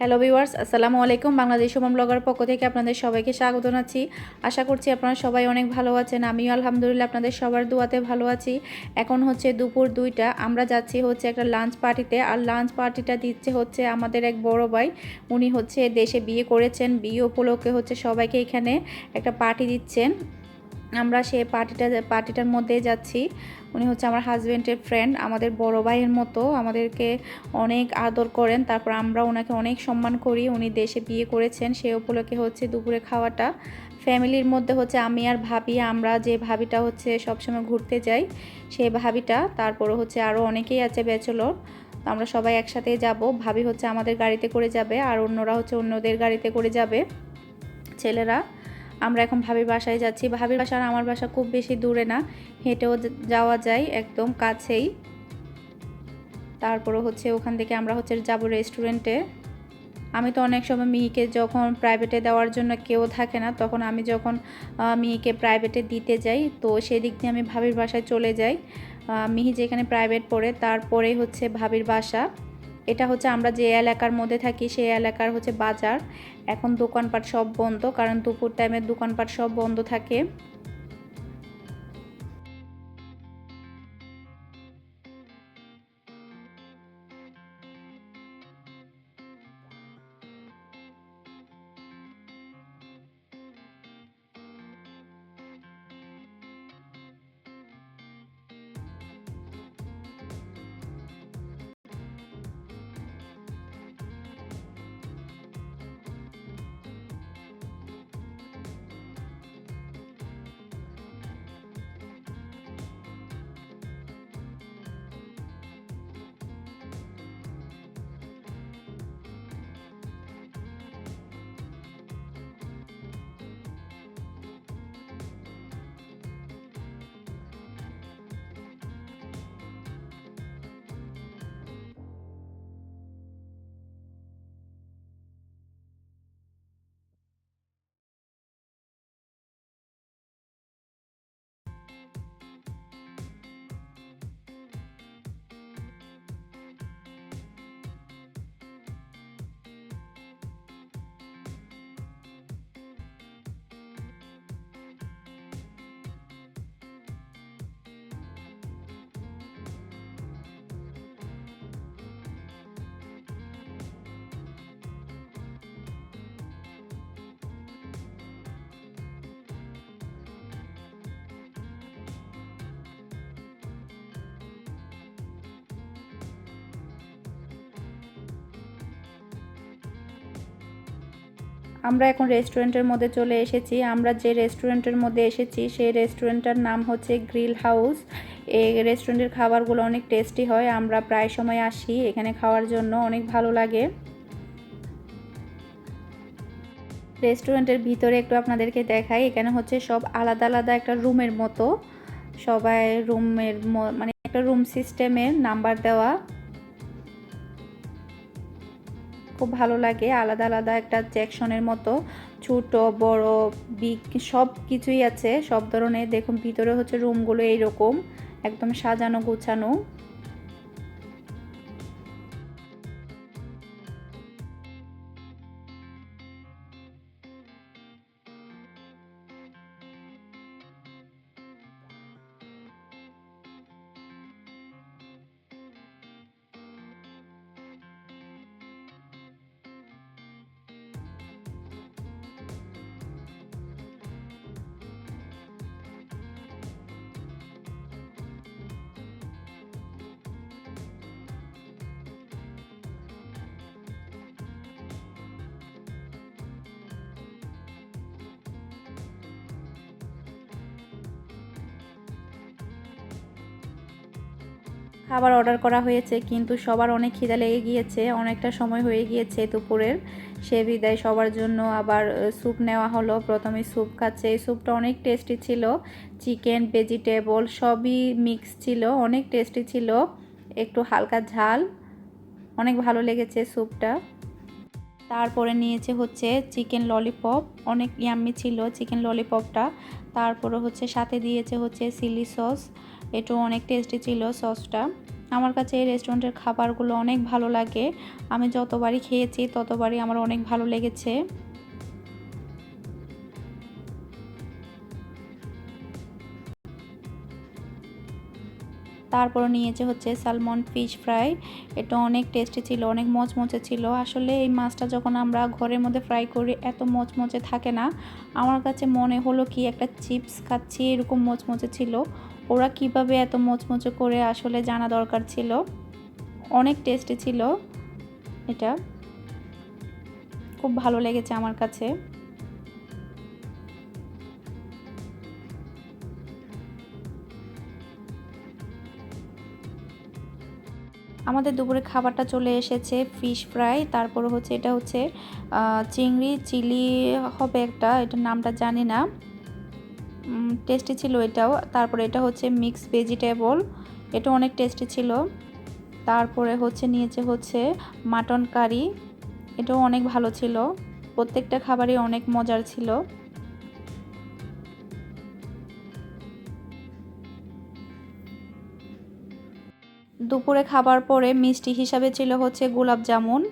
Hello viewers আসসালামু আলাইকুম। Bangladesh Suman blogger পক্ষ থেকে আপনাদের সবাইকে স্বাগত জানাচ্ছি। আশা করছি আপনারা সবাই অনেক ভালো আছেন। আমিও আলহামদুলিল্লাহ আপনাদের সবার দোয়াতে ভালো আছি। এখন হচ্ছে দুপুর দুইটা। আমরা যাচ্ছি হচ্ছে একটা লাঞ্চ পার্টিতে আর লাঞ্চ পার্টিটা দিচ্ছে হচ্ছে আমাদের এক বড় ভাই। উনি হচ্ছে দেশে বিয়ে করেছেন। বিয়ে উপলক্ষে হচ্ছে সবাইকে এখানে একটা পার্টি দিচ্ছেন। আমরা সে পার্টিটা পার্টিটার মধ্যে যাচ্ছি। উনি হচ্ছে আমার হাজব্যান্ডের ফ্রেন্ড আমাদের বড় ভাইয়ের মতো, আমাদেরকে অনেক আদর করেন। তারপর আমরা ওনাকে অনেক সম্মান করি, উনি দেশে বিয়ে করেছেন, সে উপলক্ষে হচ্ছে দুপুরে খাওয়াটা। ফ্যামিলির মধ্যে হচ্ছে আমি আর ভাবি, আমরা যে ভাবিটা হচ্ছে সবসময় ঘুরতে যাই সেই ভাবিটা। তারপরে হচ্ছে আরও অনেকেই আছে ব্যাচেলর তো আমরা সবাই একসাথে যাব। ভাবি হচ্ছে আমাদের গাড়িতে করে যাবে, আর অন্যরা হচ্ছে অন্যদের গাড়িতে করে যাবে। ছেলেরা আমরা এখন ভাবির বাসায় যাচ্ছি। ভাবির বাসা আর আমার বাসা খুব বেশি দূরে না। হেঁটেও যাওয়া যায় একদম কাছেই। তারপরে হচ্ছে ওখান থেকে আমরা হচ্ছে যাব রেস্টুরেন্টে। আমি তো অনেক সময় মিহিকে যখন প্রাইভেটে দেওয়ার জন্য কেউ থাকে না, তখন আমি যখন মিহিকে প্রাইভেটে দিতে যাই, তো সেদিক দিয়ে আমি ভাবির বাসায় চলে যাই। মিহি যেখানে প্রাইভেট পড়ে, তারপরেই হচ্ছে ভাবির বাসা। এটা হচ্ছে আমরা যে এলাকার মধ্যে থাকি, সেই এলাকার হচ্ছে বাজার। এখন দোকানপাট সব বন্ধ, কারণ দুপুর টাইমে দোকানপাট সব বন্ধ থাকে। আমরা এখন রেস্টুরেন্টের মধ্যে চলে এসেছি। আমরা যে রেস্টুরেন্টের মধ্যে এসেছি, সেই রেস্টুরেন্টটার নাম হচ্ছে গ্রিল হাউস এই রেস্টুরেন্টের খাবারগুলো অনেক টেস্টি হয়। আমরা প্রায় সময় আসি এখানে খাওয়ার জন্য, অনেক ভালো লাগে। রেস্টুরেন্টের ভিতরে একটু আপনাদেরকে দেখাই। এখানে হচ্ছে সব আলাদা আলাদা একটা রুমের মতো। সবাই রুমের মানে একটা রুম সিস্টেমের নাম্বার দেওয়া। খুব ভালো লাগে, আলাদা আলাদা একটা জ্যাকশনের মতো। ছোট, বড় বিগ সব কিছুই আছে, সব ধরনের। দেখুন, ভিতরে হচ্ছে রুমগুলো এইরকম, একদম সাজানো গোছানো। খাবার অর্ডার করা হয়েছে, কিন্তু সবার অনেক খিদা লেগে গিয়েছে, অনেকটা সময় হয়ে গিয়েছে দুপুরের। সে বিদায় সবার জন্য আবার স্যুপ নেওয়া হলো। প্রথমে স্যুপ খাচ্ছে। এই স্যুপটা অনেক টেস্টি ছিল। চিকেন, ভেজিটেবল সবই মিক্স ছিল, অনেক টেস্টি ছিল। একটু হালকা ঝাল। অনেক ভালো লেগেছে স্যুপটা। তারপরে নিয়েছে হচ্ছে চিকেন ললিপপ। অনেক ইয়াম্মি ছিল চিকেন ললিপপটা। তারপরে হচ্ছে সাথে দিয়েছে হচ্ছে চিলি সস। এটাও অনেক টেস্টি ছিল সসটা আমার কাছে এই রেস্টুরেন্টের খাবারগুলো অনেক ভালো লাগে। আমি যতবারই খেয়েছি, ততবারই আমার অনেক ভালো লেগেছে। তারপর নিয়েছে হচ্ছে সালমন ফিশ ফ্রাই এটা অনেক টেস্টি ছিল, অনেক মচমচে ছিল। আসলে এই মাছটা যখন আমরা ঘরের মধ্যে ফ্রাই করি, এত মচমচে থাকে না। আমার কাছে মনে হলো কি, একটা চিপস খাচ্ছি, এরকম মচমচে ছিল। ওরা কীভাবে এত মচমচে করে আসলে জানা দরকার ছিল? অনেক টেস্টি ছিল এটা। খুব ভালো লেগেছে আমার কাছে। আমাদের দুপুরে খাবারটা চলে এসেছে ফিশ ফ্রাই, তারপর হচ্ছে এটা হচ্ছে চিংড়ি, চিলি হবে একটা, এটার নামটা জানি না। টেস্টি ছিল এটাও। তারপরে এটা হচ্ছে মিক্স ভেজিটেবল এটা অনেক টেস্টি ছিল। তারপরে হচ্ছে নিয়েছে হচ্ছে মাটন কারি এটাও অনেক ভালো ছিল। প্রত্যেকটা খাবারই অনেক মজার ছিল। দুপুরে খাবার পরে মিষ্টি হিসাবে ছিল হচ্ছে গোলাপ জামুন।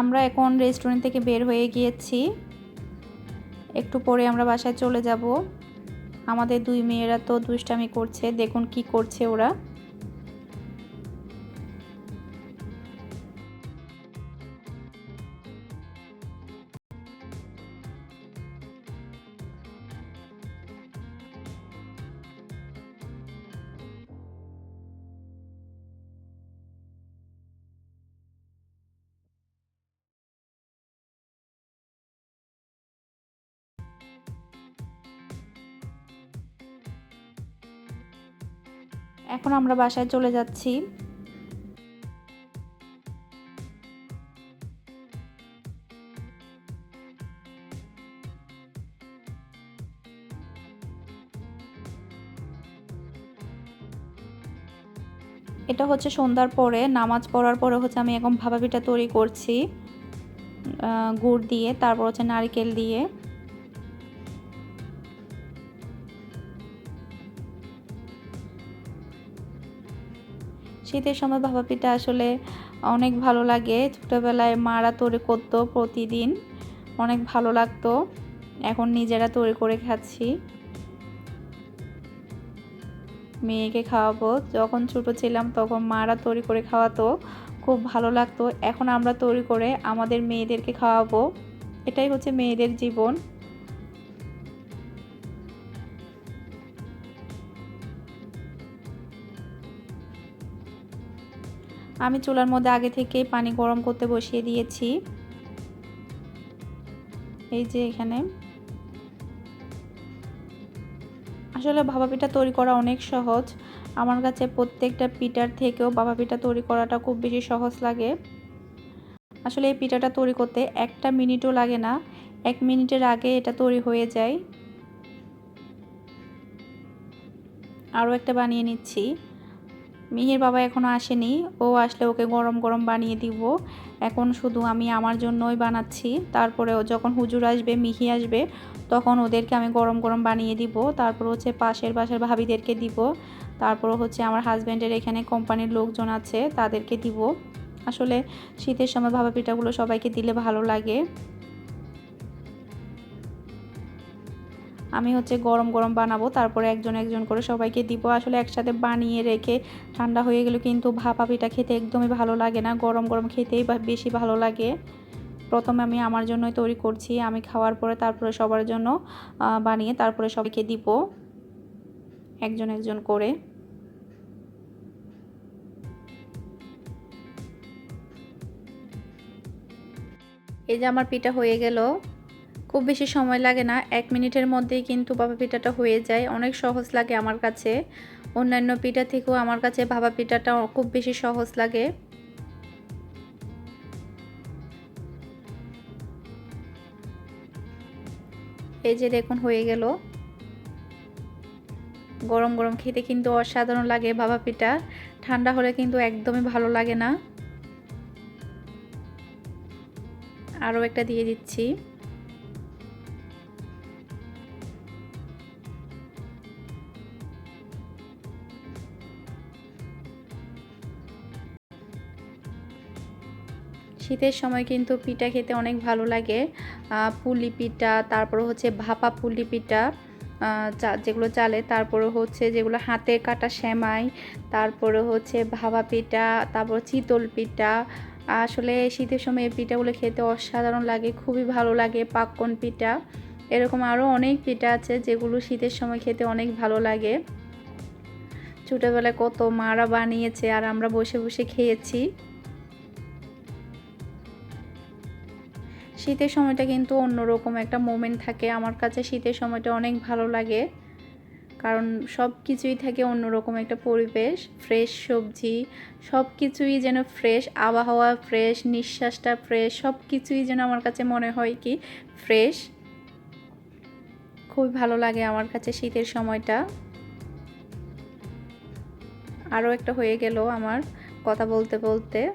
আমরা এখন রেস্টুরেন্ট থেকে বের হয়ে গিয়েছি। একটু পরে আমরা বাসায় চলে যাব। আমাদের দুই মেয়েরা তো দুষ্টামি করছে, দেখুন কি করছে ওরা। এখন আমরা বাসায় চলে যাচ্ছি। এটা হচ্ছে সন্ধ্যার পরে, নামাজ পড়ার পরে হচ্ছে আমি এখন ভাবা পিঠা তৈরি করছি গুড় দিয়ে, তারপর হচ্ছে নারিকেল দিয়ে। শীতের সময় ভাপা পিঠা আসলে অনেক ভালো লাগে। ছোটোবেলায় মারা তৈরি করতো প্রতিদিন, অনেক ভালো লাগতো। এখন নিজেরা তৈরি করে খাচ্ছি। মেয়েকে খাওয়াবো। যখন ছোটো ছিলাম তখন মারা তৈরি করে খাওয়াতো, খুব ভালো লাগতো। এখন আমরা তৈরি করে আমাদের মেয়েদেরকে খাওয়াবো। এটাই হচ্ছে মেয়েদের জীবন। আমি চুলার মধ্যে আগে থেকে পানি গরম করতে বসিয়ে দিয়েছি। এই যে এখানে। আসলে ভাবা পিঠা তৈরি করা অনেক সহজ। আমার কাছে প্রত্যেকটা পিঠার থেকেও বাবা পিঠা তৈরি করাটা খুব বেশি সহজ লাগে। আসলে এই পিঠাটা তৈরি করতে একটা মিনিটও লাগে না। এক মিনিটের আগে এটা তৈরি হয়ে যায়। আরও একটা বানিয়ে নিচ্ছি। মিহির বাবা এখনও আসেনি। ও আসলে ওকে গরম গরম বানিয়ে দিব। এখন শুধু আমি আমার জন্যই বানাচ্ছি। তারপরে যখন হুজুর আসবে, মিহি আসবে, তখন ওদেরকে আমি গরম গরম বানিয়ে দিব। তারপর হচ্ছে পাশের পাশের ভাবিদেরকে দিব। তারপর হচ্ছে আমার হাজব্যান্ডের এখানে কোম্পানির লোকজন আছে, তাদেরকে দিব। আসলে শীতের সময় ভাবা পিঠাগুলো সবাইকে দিলে ভালো লাগে। আমি হচ্ছে গরম গরম বানাবো, তারপরে একজন একজন করে সবাইকে দিব। আসলে একসাথে বানিয়ে রেখে ঠান্ডা হয়ে গেলে কিন্তু ভাপা পিঠা খেতে একদমই ভালো লাগে না। গরম গরম খেতেই বেশি ভালো লাগে। প্রথমে আমি আমার জন্যই তৈরি করছি। আমি খাওয়ার পরে তারপরে সবার জন্য বানিয়ে তারপরে সবাইকে দিব। একজন একজন করে। এই যে আমার পিঠা হয়ে গেল। খুব বেশি সময় লাগে না। এক মিনিটের মধ্যেই কিন্তু বাবা পিঠাটা হয়ে যায়। অনেক সহজ লাগে আমার কাছে। অন্যান্য পিঠা থেকেও আমার কাছে ভাবা পিঠাটা খুব বেশি সহজ লাগে। এই যে দেখুন, হয়ে গেল। গরম গরম খেতে কিন্তু অসাধারণ লাগে ভাপা পিঠা। ঠান্ডা হলে কিন্তু একদমই ভালো লাগে না। আরও একটা দিয়ে দিচ্ছি। শীতের সময় কিন্তু পিঠা খেতে অনেক ভালো লাগে। পুলি পিঠা, তারপর হচ্ছে ভাপা পুলি পিঠা যেগুলো চালে। তারপরে হচ্ছে যেগুলো হাতে কাটা সেমাই, তারপরে হচ্ছে ভাপা পিঠা, তারপর চিতল পিঠা। আসলে শীতের সময় এই পিঠাগুলো খেতে অসাধারণ লাগে, খুবই ভালো লাগে পাক্কন পিঠা। এরকম আরও অনেক পিঠা আছে যেগুলো শীতের সময় খেতে অনেক ভালো লাগে। ছোটোবেলায় কত মারা বানিয়েছে আর আমরা বসে বসে খেয়েছি। শীতের সময়টা কিন্তু অন্যরকম একটা মোমেন্ট থাকে। আমার কাছে শীতের সময়টা অনেক ভালো লাগে। কারণ সব কিছুই থাকে অন্যরকম একটা পরিবেশ। ফ্রেশ সবজি সব কিছুই যেন ফ্রেশ আবহাওয়া ফ্রেশ নিঃশ্বাসটা ফ্রেশ সব কিছুই যেন আমার কাছে মনে হয় কি ফ্রেশ খুবই ভালো লাগে আমার কাছে শীতের সময়টা। আরও একটা হয়ে গেল আমার কথা বলতে বলতে।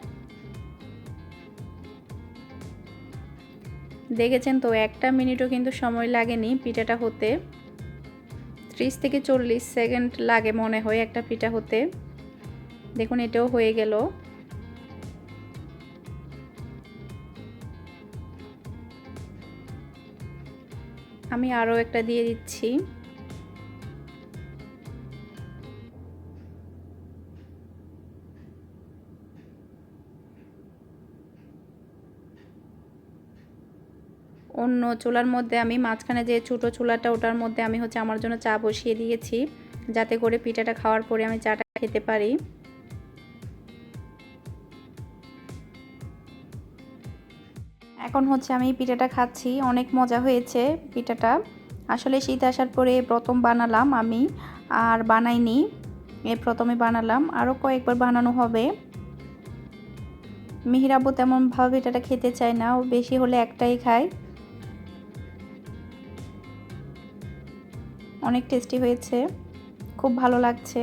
দেখেছেন তো, একটা মিনিটও কিন্তু সময় লাগেনি পিঠাটা হতে। ত্রিশ থেকে চল্লিশ সেকেন্ড লাগে মনে হয় একটা পিঠা হতে। দেখুন, এটাও হয়ে গেল। আমি আরও একটা দিয়ে দিচ্ছি। অন্য চুলার মধ্যে আমি মাঝখানে যে ছোটো চুলাটা ওটার মধ্যে আমি হচ্ছে আমার জন্য চা বসিয়ে দিয়েছি, যাতে করে পিঠাটা খাওয়ার পরে আমি চাটা খেতে পারি। এখন হচ্ছে আমি পিঠাটা খাচ্ছি, অনেক মজা হয়েছে পিঠাটা। আসলে শীত আসার পরে প্রথম বানালাম আমি, আর বানাইনি। এ প্রথমে বানালাম আরও কয়েকবার বানানো হবে। মিহিরাবু তেমনভাবে পিঠাটা খেতে চায় না, ও বেশি হলে একটাই খায়। অনেক টেস্টি হয়েছে, খুব ভালো লাগছে।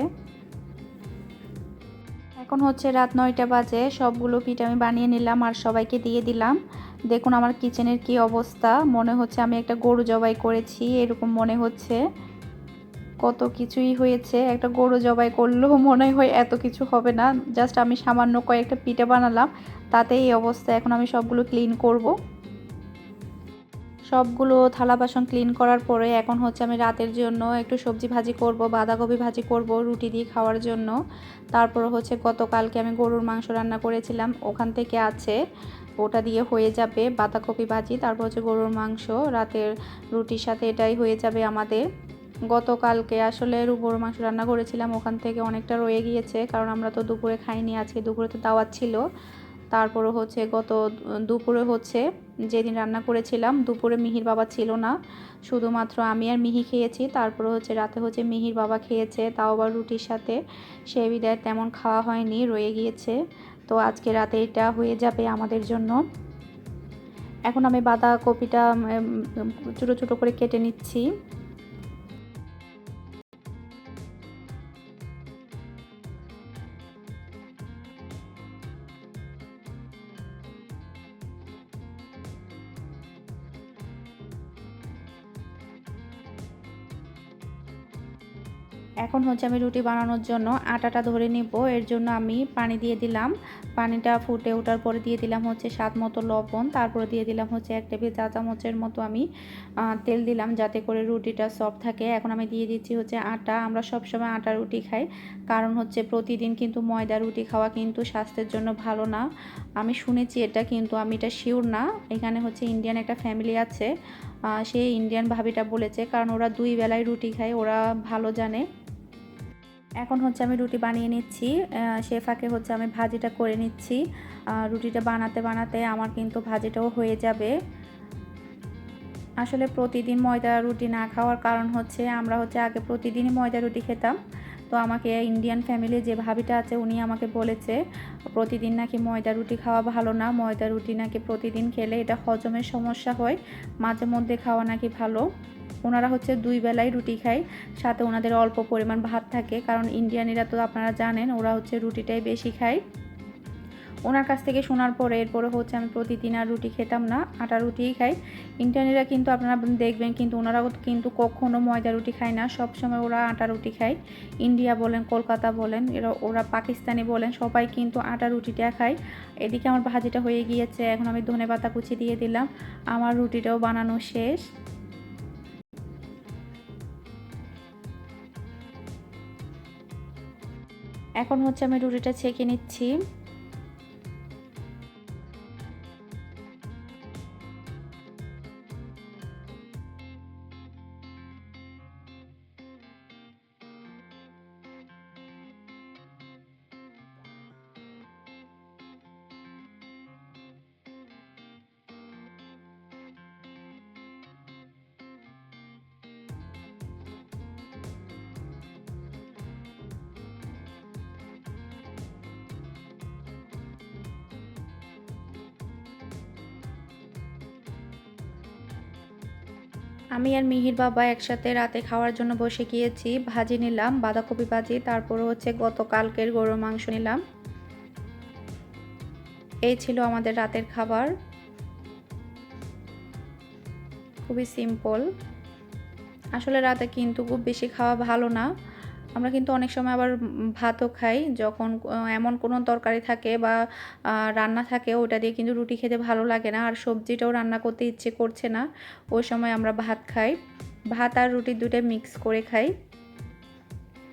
এখন হচ্ছে রাত নয়টা বাজে, সবগুলো পিঠ আমি বানিয়ে নিলাম আর সবাইকে দিয়ে দিলাম। দেখুন আমার কিচেনের কি অবস্থা, মনে হচ্ছে আমি একটা গরু জবাই করেছি, এরকম মনে হচ্ছে। কত কিছুই হয়েছে, একটা গরু জবাই করলেও মনে হয় এত কিছু হবে না, জাস্ট আমি সামান্য কয়েকটা পিঠে বানালাম তাতে এই অবস্থা, এখন আমি সবগুলো ক্লিন করব। সবগুলো থালা বাসন ক্লিন করার পরে এখন হচ্ছে আমি রাতের জন্য একটু সবজি ভাজি করব, বাঁধাকপি ভাজি করব, রুটি দিয়ে খাওয়ার জন্য। তারপর হচ্ছে গতকালকে আমি গরুর মাংস রান্না করেছিলাম, ওখান থেকে আছে, ওটা দিয়ে হয়ে যাবে বাঁধাকপি ভাজি, তারপর হচ্ছে গরুর মাংস, রাতের রুটির সাথে এটাই হয়ে যাবে আমাদের। গতকালকে আসলে গরুর মাংস রান্না করেছিলাম, ওখান থেকে অনেকটা রয়ে গিয়েছে, কারণ আমরা তো দুপুরে খাইনি, আজকে দুপুরে তো দাওয়াত ছিল। তারপরে হচ্ছে গত দুপুরে হচ্ছে যেদিন রান্না করেছিলাম, দুপুরে মিহির বাবা ছিল না। শুধুমাত্র আমি আর মিহি খেয়েছি। তারপরে হচ্ছে রাতে হচ্ছে মিহির বাবা খেয়েছে, তাও আবার রুটির সাথে। সে বিদায় তেমন খাওয়া হয়নি, রয়ে গিয়েছে। তো আজকে রাতে এটা হয়ে যাবে আমাদের জন্য। এখন আমি বাঁধাকপিটা ছোটো ছোটো করে কেটে নিচ্ছি। এখন হচ্ছে আমি রুটি বানানোর জন্য আটাটা ধরে নিব। এর জন্য আমি পানি দিয়ে দিলাম। পানিটা ফুটে ওঠার পরে দিয়ে দিলাম হচ্ছে স্বাদ মতো লবণ। তারপরে দিয়ে দিলাম হচ্ছে এক টেবিল চা চামচের মতো আমি তেল দিলাম যাতে করে রুটিটা সফট থাকে। এখন আমি দিয়ে দিচ্ছি হচ্ছে আটা। আমরা সবসময় আটা রুটি খাই। কারণ হচ্ছে প্রতিদিন কিন্তু ময়দা রুটি খাওয়া কিন্তু স্বাস্থ্যের জন্য ভালো না। আমি শুনেছি এটা কিন্তু, আমি এটা শিওর না। এখানে হচ্ছে ইন্ডিয়ান একটা ফ্যামিলি আছে। সেই ইন্ডিয়ান ভাবিটা বলেছে। কারণ ওরা দুই বেলায় রুটি খায়, ওরা ভালো জানে। এখন হচ্ছে আমি রুটি বানিয়ে নিচ্ছি সে ফাঁকে হচ্ছে আমি ভাজিটা করে নিচ্ছি। রুটিটা বানাতে বানাতে আমার কিন্তু ভাজিটাও হয়ে যাবে। আসলে প্রতিদিন ময়দা রুটি না খাওয়ার কারণ হচ্ছে আমরা হচ্ছে আগে প্রতিদিনই ময়দা রুটি খেতাম। তো আমাকে ইন্ডিয়ান ফ্যামিলি যে ভাবিটা আছে উনি আমাকে বলেছে, প্রতিদিন নাকি ময়দা রুটি খাওয়া ভালো না? ময়দা রুটি নাকি প্রতিদিন খেলে এটা হজমের সমস্যা হয়, মাঝে মধ্যে খাওয়া নাকি ভালো? ওনারা হচ্ছে দুই বেলায় রুটি খায়, সাথে ওনাদের অল্প পরিমাণ ভাত থাকে, কারণ ইন্ডিয়ানিরা তো আপনারা জানেন ওরা হচ্ছে রুটিটাই বেশি খায়। ওনার কাছ থেকে শোনার পরে এরপরে হচ্ছে আমি প্রতিদিন আর রুটি খেতাম না, আটা রুটিই খাই। ইন্ডিয়ানিরা কিন্তু আপনারা দেখবেন কিন্তু ওনারাও কিন্তু কখনো ময়দা রুটি খায় না সব সময় ওরা আটা রুটি খায়। ইন্ডিয়া বলেন, কলকাতা বলেন, এরা, ওরা পাকিস্তানি বলেন, সবাই কিন্তু আটা রুটিটা খায়। এদিকে আমার ভাজিটা হয়ে গিয়েছে, এখন আমি ধনে পাতা কুচি দিয়ে দিলাম, আমার রুটিটাও বানানো শেষ। এখন হচ্ছে আমি রুটিটা ছেঁকে নিচ্ছি। আমি আর মিহির বাবা একসাথে রাতে খাওয়ার জন্য বসে গিয়েছি, ভাজি নিলাম, বাঁধাকপি ভাজি, তারপর হচ্ছে গতকালকের গরুর মাংস নিলাম। এই ছিল আমাদের রাতের খাবার। খুবই সিম্পল আসলে রাতে কিন্তু খুব বেশি খাওয়া ভালো না। আমরা কিন্তু অনেক সময় আবার ভাতও খাই, যখন এমন কোনো তরকারি থাকে বা রান্না থাকে ওটা দিয়ে কিন্তু রুটি খেতে ভালো লাগে না, আর সবজিটাও রান্না করতে ইচ্ছে করছে না, ওই সময় আমরা ভাত খাই। ভাত আর রুটি দুটো মিক্স করে খাই।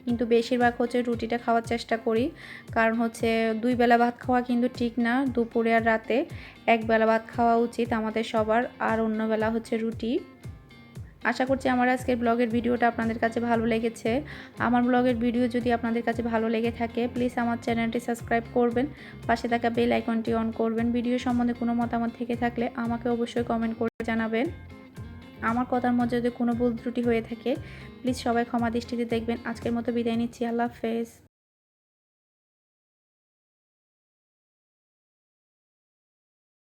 কিন্তু বেশিরভাগ হচ্ছে রুটিটা খাওয়ার চেষ্টা করি, কারণ হচ্ছে দুই বেলা ভাত খাওয়া কিন্তু ঠিক না, দুপুরে আর রাতে। এক বেলা ভাত খাওয়া উচিত আমাদের সবার, আর অন্য বেলা হচ্ছে রুটি। আশা করছি আমার আজকের ব্লগের ভিডিওটা আপনাদের কাছে ভালো লেগেছে। আমার ব্লগের ভিডিও যদি আপনাদের কাছে ভালো লেগে থাকে প্লিজ আমার চ্যানেলটি সাবস্ক্রাইব করবেন, পাশে থাকা বেল আইকনটি অন করবেন। ভিডিও সম্বন্ধে কোনো মতামত থেকে থাকলে আমাকে অবশ্যই কমেন্ট করে জানাবেন। আমার কথার মধ্যে যদি কোনো ভুল ত্রুটি হয়ে থাকে প্লিজ সবাই ক্ষমা দৃষ্টিতে দেখবেন। আজকের মতো বিদায় নিচ্ছি। আল্লাহ হাফেজ।